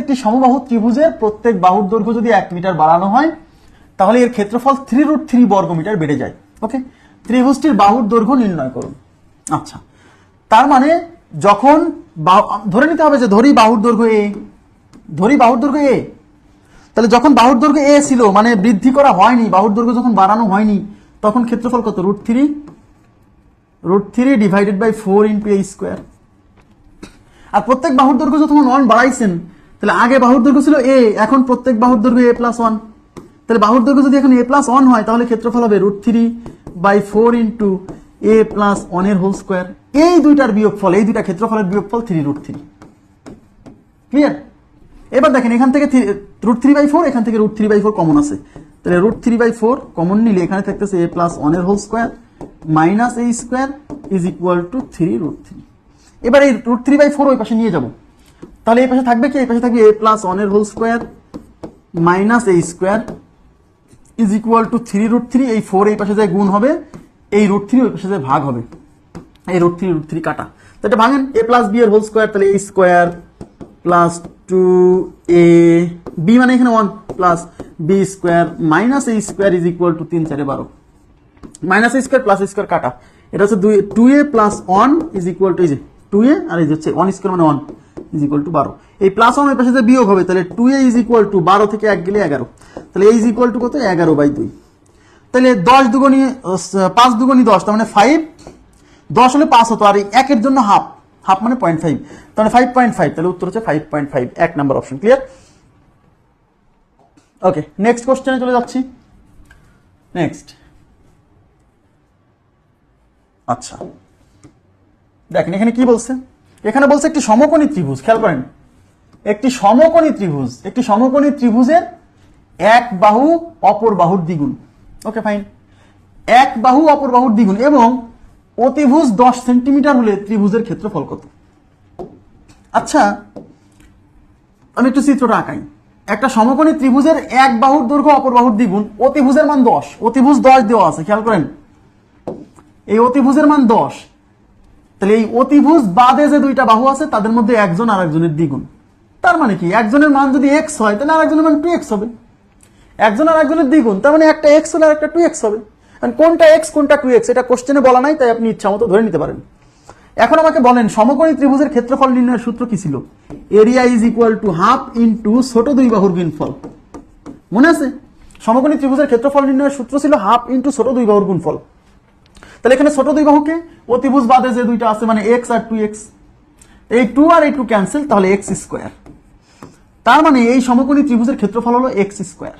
একটি সমবাহু ত্রিভুজের প্রত্যেক বাহুর দৈর্ঘ্য যদি এক মিটার বাড়ানো হয়, তাহলে এর ক্ষেত্রফল থ্রি রুট থ্রি বর্গ মিটার বেড়ে যায়। ওকে ত্রিভুজটির বাহুর দৈর্ঘ্য নির্ণয় করুন। আচ্ছা। তার মানে যখন ধরে নিতে হবে যে ধরি বাহুর দৈর্ঘ্য এ ধরি বাহুর দৈর্ঘ্য এ তাহলে যখন বাহুর দৈর্ঘ্য এ ছিল মানে বৃদ্ধি করা হয়নি, বাহুর দৈর্ঘ্য যখন বাড়ানো হয়নি, তখন ক্ষেত্রফল কত? Root three root three divided by four into A square আর প্রত্যেক বাহুর দৈর্ঘ্য যখন ওয়ান বাড়াইছেন তাহলে আগে বাহুর দৈর্ঘ্য ছিল এ এখন প্রত্যেক বাহুর দৈর্ঘ্য এ প্লাস ওয়ান তাহলে বাহুর দৈর্ঘ্য যদি এখন এ প্লাস ওয়ান হয়, তাহলে ক্ষেত্রফল হবে root three by four into A plus ওয়ানের হোল স্কোয়ার এই দুইটার বিয়োগফল, এই দুইটা ক্ষেত্রফলের বিয়োগফল থ্রি রুট থ্রি ক্লিয়ার এবার দেখেন, এখান থেকে রুট থ্রি বাই ফোর এখান থেকে root three by four common আছে। তাহলে root three by four common নিলে এখানে থাকতেছে এ প্লাস ওয়ানের whole square minus A square is equal to three root three এবার এই রুট থ্রি বাই ফোর ওই পাশে নিয়ে যাব। তাহলে এই পাশে থাকবে কি? এই পাশে থাকবে এ প্লাস ওয়ানের whole square minus A square is equal to three root three এই ফোর এই পাশে যায় গুণ হবে, এই রুট থ্রি ওই পাশে যায় ভাগ হবে। এই রুট থ্রি রুট থ্রি কাটা। তো এটা ভাঙেন এ প্লাস বি এর হোল স্কোয়ার তাহলে A square plus two A B মানে এখানে one plus B square minus A square is equal to তিন, চারে বারো। মাইনাস স্কোয়ার প্লাস স্কোয়ার কাটা। এটা হচ্ছে দুই two A plus one is equal to এই যে টু এ আর এই যে হচ্ছে ওয়ান স্কোয়ার মানে ওয়ান ইজ ইকুয়াল টু বারো এই প্লাস ওয়ানের পাশে যে বিয়োগ হবে, তাহলে two A is equal to বারো থেকে এক গেলে এগারো। তাহলে এই ইজ ইকুয়াল টু কত? এগারো বাই দুই। তাহলে দশ দুগুণি পাঁচ দুগুণি দশ, তার মানে ফাইভ দশ হলে পাঁচ হতো, আর এই একের জন্য হাফ হাফ মানে পয়েন্ট ফাইভ তাহলে ফাইভ পয়েন্ট ফাইভ তাহলে উত্তর হচ্ছে ফাইভ পয়েন্ট ফাইভ এক number option clear okay next কোশ্চেনে চলে যাচ্ছি। নেক্সট আচ্ছা। দেখেন, এখানে কি বলছে? এখানে বলছে একটি সমকোণী ত্রিভুজ, খেয়াল করেন। একটি সমকোণী ত্রিভুজ, একটি সমকোণী ত্রিভুজের এক বাহু অপর বাহুর দ্বিগুণ। Okay, fine. এক বাহু অপর বাহুর দ্বিগুণ এবং অতিভুজ দশ সেন্টিমিটার হলে ত্রিভুজের ক্ষেত্রফল কত? আচ্ছা আমি একটু চিত্রটা আঁকাই। একটা সমকোণী ত্রিভুজের এক বাহুর দৈর্ঘ্য অপর বাহুর দ্বিগুণ, অতিভুজের মান দশ। অতিভুজ দশ দেওয়া আছে, খেয়াল করেন। এই অতিভুজের মান দশ। তাহলে এই অতিভুজ বাদে যে দুইটা বাহু আছে, তাদের মধ্যে একজন আর একজনের দ্বিগুণ। তার মানে কি? একজনের মান যদি এক্স হয়, তাহলে আরেকজনের মান টু এক্স হবে। একজন আর একজনের দ্বিগুণ, তার মানে একটা এক্স হলে আর একটা টু এক্স হবে কোনটা এক্স কোনটা টু এক্স এটা কোশ্চেনে বলা নাই, তাই আপনি ইচ্ছা মতো ধরে নিতে পারেন। এখন আমাকে বলেন, সমকোণী ত্রিভুজের ক্ষেত্রফল নির্ণয়ের সূত্র কি ছিল? Area is equal to half into ছোট দুই বাহুর গুণফল। মনে আছে? সমকোণী ত্রিভুজের ক্ষেত্রফল নির্ণয়ের সূত্র ছিল হাফ ইন্টু ছোট দুই বাহুর গুণফল। তাহলে এখানে ছোট দুই বাহুকে অতিভুজ বাদে যে দুইটা আছে মানে এক্স আর টু এক্স এই টু আর এই টু ক্যান্সেল তাহলে এক্স স্কোয়ার তার মানে এই সমকোণী ত্রিভুজের ক্ষেত্রফল হলো এক্স স্কোয়ার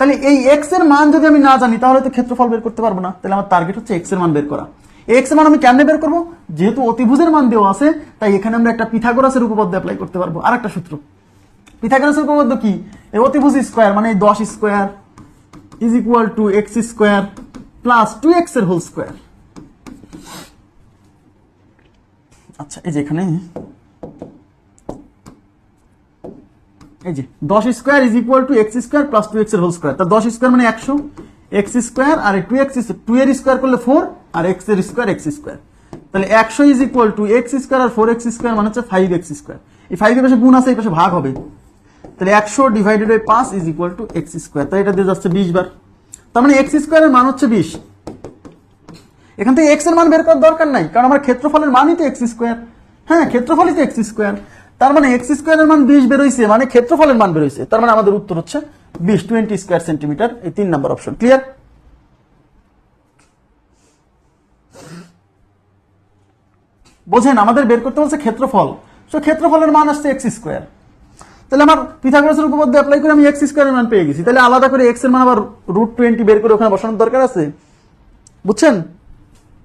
তাহলে এই এক্সের মান যদি আমি না জানি, তাহলে তো ক্ষেত্রফল বের করতে পারব না। তাহলে আমার টার্গেট হচ্ছে এক্সের মান বের করা। এক্সের মান আমি কেমনে বের করব? যেহেতু অতিভুজের মান দেওয়া আছে, তাই এখানে আমরা একটা পিথাগোরাসের উপপাদ্য অ্যাপ্লাই করতে পারব। আর একটা সূত্র। পিথাগোরাসের উপপাদ্য কি? এই অতিভুজ স্কোয়ার মানে দশ square is equal to X square plus two এক্সের হোল স্কোয়ার আচ্ছা এই যে এখানে। এই যে, দশ square is equal to X square plus two এক্সের হোল স্কোয়ার তা দশ স্কোয়ার মানে একশো এক্স স্কোয়ার আর টু এক্স টু এর স্কোয়ার করলে ফোর আর এক্সের স্কোয়ার এক্স স্কোয়ার তাহলে একশো is equal to X square R four X square মানে হচ্ছে ফাইভ এক্স স্কোয়ার এই ফাইভের পাশে গুণ আছে, এই পাশে ভাগ হবে। তাহলে একশো ডিভাইডেড বাই পাঁচ is equal to X square তাই এটা দিয়ে যাচ্ছে বিশ বার। তার মানে এক্স স্কোয়ারের মান হচ্ছে বিশ। এখান থেকে এক্সের মান বের করার দরকার নাই, কারণ আমার ক্ষেত্রফলের মানই তো এক্স স্কোয়ার হ্যাঁ ক্ষেত্রফলই তো এক্স স্কোয়ার তার মানে এক্স স্কোয়ারের মান বিশ বেরোইছে মানে ক্ষেত্রফলের মান বেরোইছে তার মানে আমাদের উত্তর হচ্ছে বিশ টোয়েন্টি স্কোয়ার সেন্টিমিটার এই তিন নম্বর অপশন ক্লিয়ার বোঝেন, আমাদের বের করতে বলছে ক্ষেত্রফল। সো ক্ষেত্রফলের মান আসছে এক্স স্কোয়ার তাহলে আমার পিথাগোরাসের উপপাদ্য অ্যাপ্লাই করে আমি এক্স স্কোয়ারের মান পেয়ে গেছি। তাহলে আলাদা করে এক্সের মান আবার রুট টোয়েন্টি বের করে ওখানে বসানোর দরকার আছে। বুঝছেন?